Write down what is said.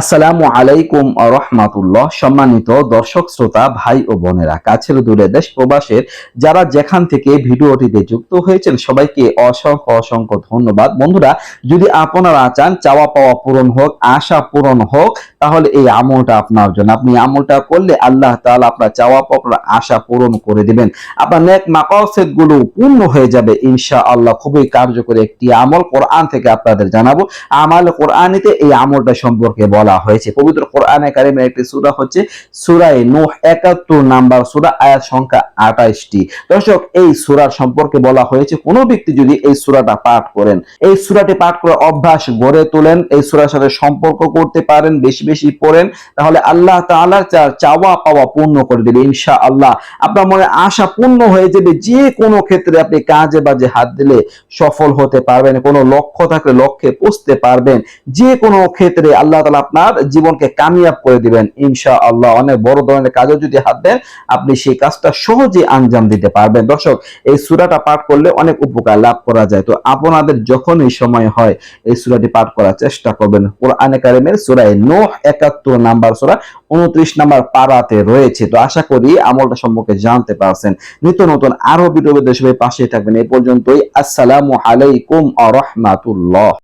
আসসালামু আলাইকুম রহমাতুল্লাহ। সম্মানিত দর্শক, শ্রোতা, ভাই ও বোনেরা, কাছের দূরে দেশ প্রবাসের যারা যেখান থেকে ভিডিওটিতে যুক্ত হয়েছেন, সবাইকে অসংখ্য অসংখ্য ধন্যবাদ। বন্ধুরা, যদি আপনারা চান, চাওয়া পাওয়া পূরণ হোক, আশা পূরণ হোক, তাহলে এই আমলটা আপনার জন্য। আপনি আমলটা করলে আল্লাহ তাআলা আপনার চাওয়া পাওয়ার আশা পূরণ করে দিবেন। আপনার নেক মাকাসেদগুলো পূর্ণ হয়ে যাবে ইনশা আল্লাহ খুবই কার্যকরী একটি আমল কোরআন থেকে আপনাদের জানাব। আমাল কোরআনিতে এই আমলটা সম্পর্কে বলা হয়েছে। পবিত্র কোরআনে কারিমের একটি সূরা হচ্ছে সূরায়ে নূহ 71 নাম্বার সূরা, আয়াত সংখ্যা 28টি দর্শক, এই সূরার সম্পর্কে বলা হয়েছে, কোনো ব্যক্তি যদি এই সূরাটা পাঠ করেন, এই সূরাটি পাঠ করে অভ্যাস গড়ে তোলেন, এই সূরার সাথে সম্পর্ক করতে পারেন, বেশি বেশি পড়েন, তাহলে আল্লাহ তাআলা চাওয়া পাওয়া পূর্ণ করে দেবে ইনশাআল্লাহ। আপনার মনে আশা পূর্ণ হয়ে যাবে, যে কোনো ক্ষেত্রে আপনি কাজে বাজে হাত দিলে সফল হতে পারবেন, কোনো লক্ষ্য থাকলে লক্ষ্যে পৌঁছতে পারবেন। যে কোনো ক্ষেত্রে আল্লাহ তাআলা আপনার জীবনকে কামিয়াব করে দিবেন। ইনশা আল্লাহ অনেক বড় ধরনের কাজে যদি হাত দেন, আপনি সেই কাজটা সহজে আঞ্জাম দিতে পারবেন। দর্শক, এই সূরাটা পাঠ করলে অনেক উপকার লাভ করা যায়। তো আপনাদের যখন এই সময় হয়, এই সুরাটি পাঠ করার চেষ্টা করবেন। কোরআনে কারিমের সূরায়ে নূহ 71 নাম্বার সূরা 29 নাম্বার পাড়াতে রয়েছে। তো আশা করি আমলটা সম্পর্কে জানতে পারছেন। নিত্য নতুন আরও ভিডিও দেশে পাশে থাকবেন। এই পর্যন্তই। আসসালামু আলাইকুম আ রহমাতুল্লাহ।